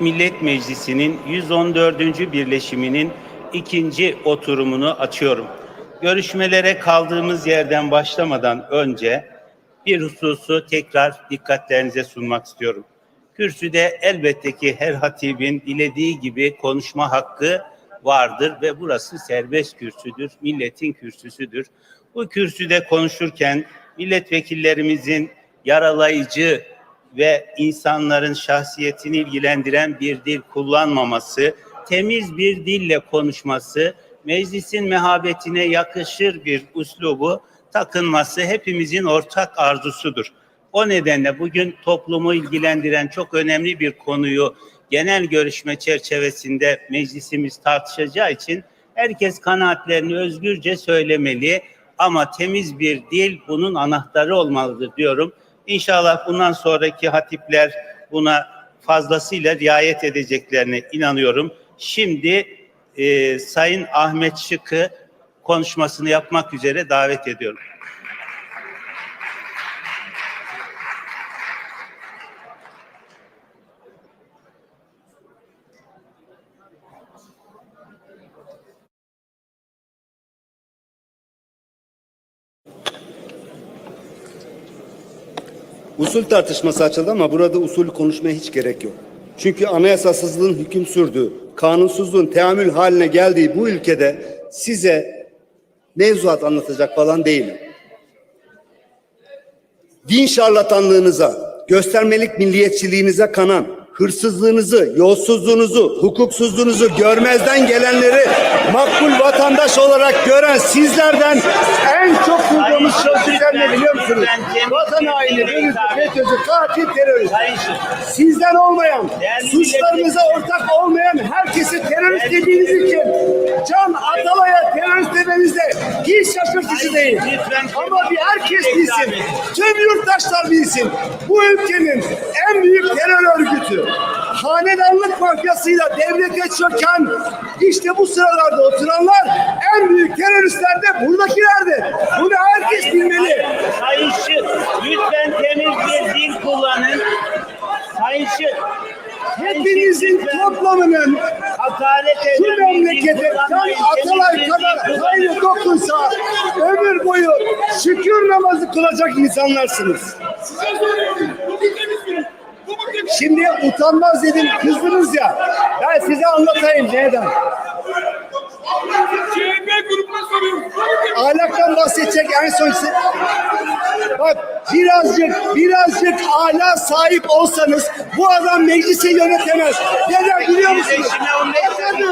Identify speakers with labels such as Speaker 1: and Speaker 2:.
Speaker 1: Millet Meclisi'nin 114. birleşiminin ikinci oturumunu açıyorum. Görüşmelere kaldığımız yerden başlamadan önce bir hususu tekrar dikkatlerinize sunmak istiyorum. Kürsüde elbette ki her hatibin dilediği gibi konuşma hakkı vardır ve burası serbest kürsüdür, milletin kürsüsüdür. Bu kürsüde konuşurken milletvekillerimizin yaralayıcı ve insanların şahsiyetini ilgilendiren bir dil kullanmaması, temiz bir dille konuşması, meclisin mehabetine yakışır bir üslubu takınması hepimizin ortak arzusudur. O nedenle bugün toplumu ilgilendiren çok önemli bir konuyu genel görüşme çerçevesinde meclisimiz tartışacağı için herkes kanaatlerini özgürce söylemeli ama temiz bir dil bunun anahtarı olmalıdır diyorum. İnşallah bundan sonraki hatipler buna fazlasıyla riayet edeceklerine inanıyorum. Şimdi e, Sayın Ahmet Şık'ı konuşmasını yapmak üzere davet ediyorum.
Speaker 2: Usul tartışması açıldı ama burada usul konuşmaya hiç gerek yok. Çünkü anayasasızlığın hüküm sürdüğü, kanunsuzluğun teamül haline geldiği bu ülkede size mevzuat anlatacak falan değilim. Din şarlatanlığınıza, göstermelik milliyetçiliğinize kanan, hırsızlığınızı, yolsuzluğunuzu, hukuksuzluğunuzu görmezden gelenleri makbul vatandaş olarak gören sizlerden en çok duyduğumuz sözcükler ne biliyor musunuz? Vatan haini, bölücü, FETÖ'cü, katil, terörist. Sizden olmayan, suçlarımıza ortak olmayan herkesi terörist dediğiniz için Can Atalay'a terörist demenize hiç şaşırtıcı değil. Ama bir herkes bilsin, tüm yurttaşlar bilsin. Bu ülkenin en büyük terör örgütü, hanedanlık mafyasıyla devlete çöken işte bu sıralarda oturanlar en büyük teröristler de buradakilerdir. Bunu herkes bilmeli.
Speaker 1: Sayın Şık, lütfen temiz bir dil kullanın. Sayın Şık,
Speaker 2: Hepinizin toplamının
Speaker 1: hakaret
Speaker 2: şu memlekete
Speaker 1: kullanmayın.
Speaker 2: Atalay kadar hayır dokunsa ömür boyu şükür namazı kılacak insanlarsınız. Şimdi utanmaz dedim kızdınız ya. Ben size anlatayım neden.
Speaker 3: CHP grubuna soruyorum.
Speaker 2: Ahlaktan bahsedecek en son size. Bak birazcık birazcık ahlak sahip olsanız bu adam meclisi yönetemez. Neden biliyor musunuz?
Speaker 1: Rejime 15 saniye